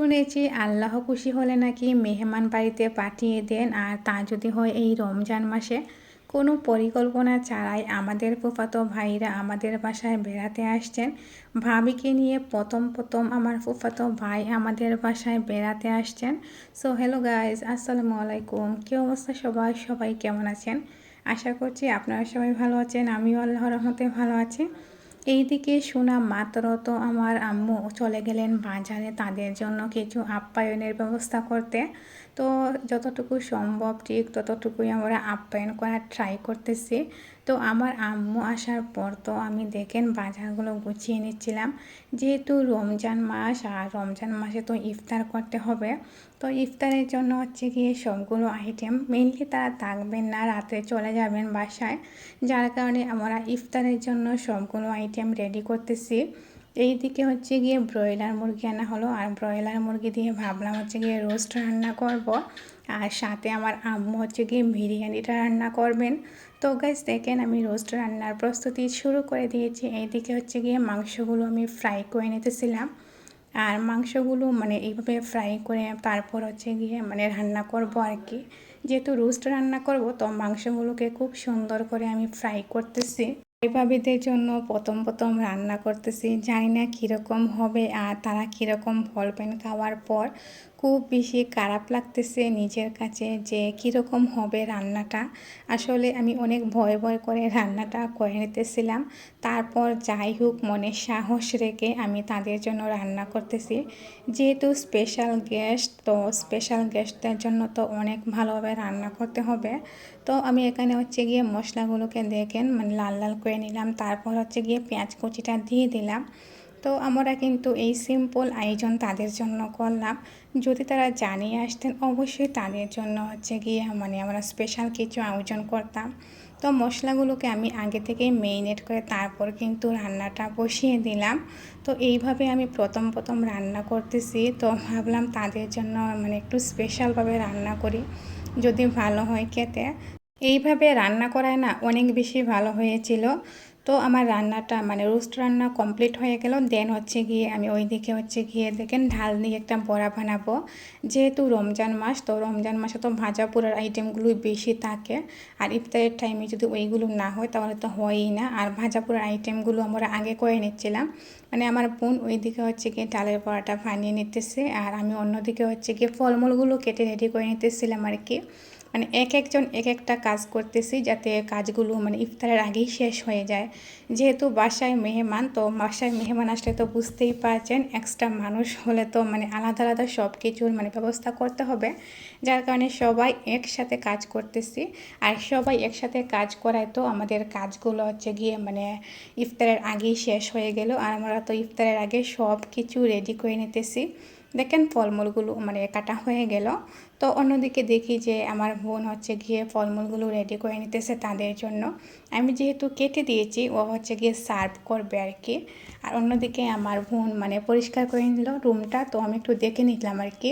শুনেছি, আল্লাহ খুশি হলে নাকি মেহমান বাড়িতে পাঠিয়ে দেন। আর তা যদি হয় এই রমজান মাসে, কোনো পরিকল্পনা ছাড়াই আমাদের ফুফাতো ভাইরা আমাদের বাসায় বেড়াতে আসছেন। ভাবিকে নিয়ে প্রথম প্রথম আমার ফুফাতো ভাই আমাদের বাসায় বেড়াতে আসছেন। সো হ্যালো গাইজ আসসালামু আলাইকুম। কী অবস্থা সবাই? সবাই কেমন আছেন? আশা করছি আপনারা সবাই ভালো আছেন, আমিও আল্লাহ রহমতে ভালো আছি। এইদিকে শোনা মাত্র তো আমার আম্মু চলে গেলেন বাজারে তাদের জন্য কিছু আপ্যায়নের ব্যবস্থা করতে। তো যতটুকু সম্ভব ঠিক ততটুকুই আমরা আপ্যায়ন করার ট্রাই করতেছি। তো আমার আম্মু আসার পর তো আমি দেখেন বাজারগুলো গুছিয়ে নিচ্ছিলাম। যেহেতু রমজান মাস আর রমজান মাসে তো ইফতার করতে হবে। তো ইফতারের জন্য হচ্ছে গিয়ে সবগুলো আইটেম মেনলি তারা থাকবেন না, রাতে চলে যাবেন বাসায়। যার কারণে আমরা ইফতারের জন্য সবগুলো আইটেম রেডি করতেছি। এই দিকে হচ্ছে গিয়ে ব্রয়লার মুরগি আনা হলো। আর ব্রয়লার মুরগি দিয়ে ভাবলাম হচ্ছে গিয়ে রোস্ট রান্না করব। আর সাথে আমার আম্মু হচ্ছে গিয়ে বিরিয়ানিটা রান্না করবেন। তো গাইজ দেখেন আমি রোস্ট রান্নার প্রস্তুতি শুরু করে দিয়েছি। এইদিকে হচ্ছে গিয়ে মাংসগুলো আমি ফ্রাই করে নিতেছিলাম। আর মাংসগুলো মানে এইভাবে ফ্রাই করে তারপর হচ্ছে গিয়ে মানে রান্না করব আর কি। যেহেতু রোস্ট রান্না করব, তো মাংসগুলোকে খুব সুন্দর করে আমি ফ্রাই করতেছি। ভাবিদের জন্য প্রথম প্রথম রান্না করতেছি। জানি না কীরকম হবে আর তারা কীরকম ফল পেন খাওয়ার পর। খুব বেশি খারাপ লাগতেছে নিজের কাছে যে কীরকম হবে রান্নাটা। আসলে আমি অনেক ভয় ভয় করে রান্নাটা করে নিতেছিলাম। তারপর যাই হোক, মনে সাহস রেখে আমি তাদের জন্য রান্না করতেছি। যেহেতু স্পেশাল গেস্ট তো স্পেশাল গেস্টদের জন্য তো অনেক ভালোভাবে রান্না করতে হবে। তো আমি এখানে হচ্ছে গিয়ে মশলাগুলোকে দেখেন মানে লাল লাল করে নিলাম। তারপর হচ্ছে গিয়ে পেঁয়াজ কুচিটা দিয়ে দিলাম। তো আমরা কিন্তু এই সিম্পল আয়োজন তাদের জন্য করলাম। যদি তারা জানিয়ে আসতেন, অবশ্যই তাদের জন্য হচ্ছে গিয়ে মানে আমরা স্পেশাল কিছু আয়োজন করতাম। তো মশলাগুলোকে আমি আগে থেকেই মেরিনেট করে তারপর কিন্তু রান্নাটা বসিয়ে দিলাম। তো এইভাবে আমি প্রথম প্রথম রান্না করতেছি। তো ভাবলাম তাদের জন্য মানে একটু স্পেশালভাবে রান্না করি, যদি ভালো হয় খেতে। এইভাবে রান্না করায় না অনেক বেশি ভালো হয়েছিল। তো আমার রান্নাটা মানে রোস্ট রান্না কমপ্লিট হয়ে গেল। দেন হচ্ছে গিয়ে আমি ওই দিকে হচ্ছে গিয়ে দেখেন ঢাল দিয়ে একটা বড়া বানাবো। যেহেতু রমজান মাস, তো রমজান মাসে তো ভাজা পোড়ার আইটেমগুলোই বেশি থাকে। আর ইফতারের টাইমে যদি ওইগুলো না হয়, তাহলে তো হয়ই না। আর ভাজা পোড়ার আইটেমগুলো আমরা আগে করে নিচ্ছিলাম। মানে আমার বোন ওই দিকে হচ্ছে গিয়ে ডালের বড়াটা বানিয়ে নিতেছে। আর আমি অন্যদিকে হচ্ছে গিয়ে ফলমূলগুলো কেটে রেডি করে নিতেছিলাম আর কি। মানে এক একজন এক একটা কাজ করতেছি যাতে কাজগুলো মানে ইফতারের আগেই শেষ হয়ে যায়। যেহেতু বাসায় মেহমান, তো বাসায় মেহমান আসলে তো বুঝতেই পারছেন এক্সট্রা মানুষ হলে তো মানে আলাদা আলাদা সব কিছুর মানে ব্যবস্থা করতে হবে। যার কারণে সবাই একসাথে কাজ করতেছি। আর সবাই একসাথে কাজ করায় তো আমাদের কাজগুলো হচ্ছে গিয়ে মানে ইফতারের আগেই শেষ হয়ে গেল। আর আমরা তো ইফতারের আগে সব কিছু রেডি করে নিতেছি। দেখেন ফলমূলগুলো মানে কাটা হয়ে গেল। তো অন্যদিকে দেখি যে আমার বোন হচ্ছে গিয়ে ফলমূলগুলো রেডি করে নিতেছে তাদের জন্য। আমি যেহেতু কেটে দিয়েছি, ও হচ্ছে গিয়ে সার্ভ করবে আর কি আর অন্যদিকে আমার বোন মানে পরিষ্কার করে নিল রুমটা তো আমি একটু দেখে নিলাম আর কি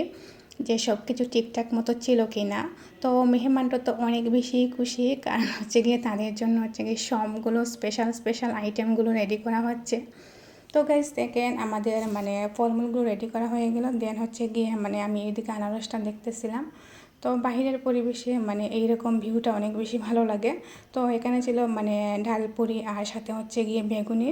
যে সব কিছু ঠিকঠাক মতো ছিল কি না তো মেহমানটা তো অনেক বেশি খুশি, কারণ হচ্ছে গিয়ে তাদের জন্য হচ্ছে গিয়ে সবগুলো স্পেশাল স্পেশাল আইটেমগুলো রেডি করা হচ্ছে। তো গাইজ দেখেন আমাদের মানে ফলমূলগুলো রেডি করা হয়ে গেল। দেন হচ্ছে গিয়ে মানে আমি এদিকে আনারসটা দেখতেছিলাম। তো বাহিরের পরিবেশে মানে এইরকম ভিউটা অনেক বেশি ভালো লাগে। তো এখানে ছিল মানে ঢালপুরি আর সাথে হচ্ছে গিয়ে বেগুনি।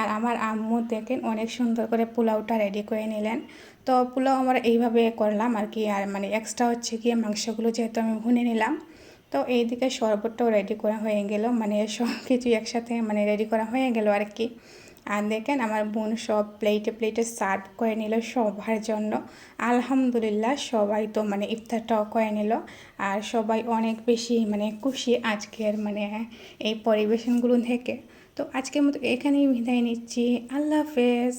আর আমার আম্মু দেখেন অনেক সুন্দর করে পোলাওটা রেডি করে নিলেন। তো পোলাও আমরা এইভাবে করলাম আর কি। আর মানে এক্সট্রা হচ্ছে গিয়ে মাংসগুলো যেহেতু আমি ভুনে নিলাম, তো এইদিকে শরবতটাও রেডি করা হয়ে গেল। মানে সব কিছু একসাথে মানে রেডি করা হয়ে গেল আর কি। আর দেখেন আমার বোন সব প্লেটে প্লেটে সার্ভ করে নিল সবার জন্য। আলহামদুলিল্লাহ সবাই তো মানে ইফতারটাও করে নিল। আর সবাই অনেক বেশি মানে খুশি আজকের মানে এই পরিবেশনগুলো থেকে। তো আজকের মতো এখানেই বিদায় নিচ্ছি। আল্লাহ হাফেজ।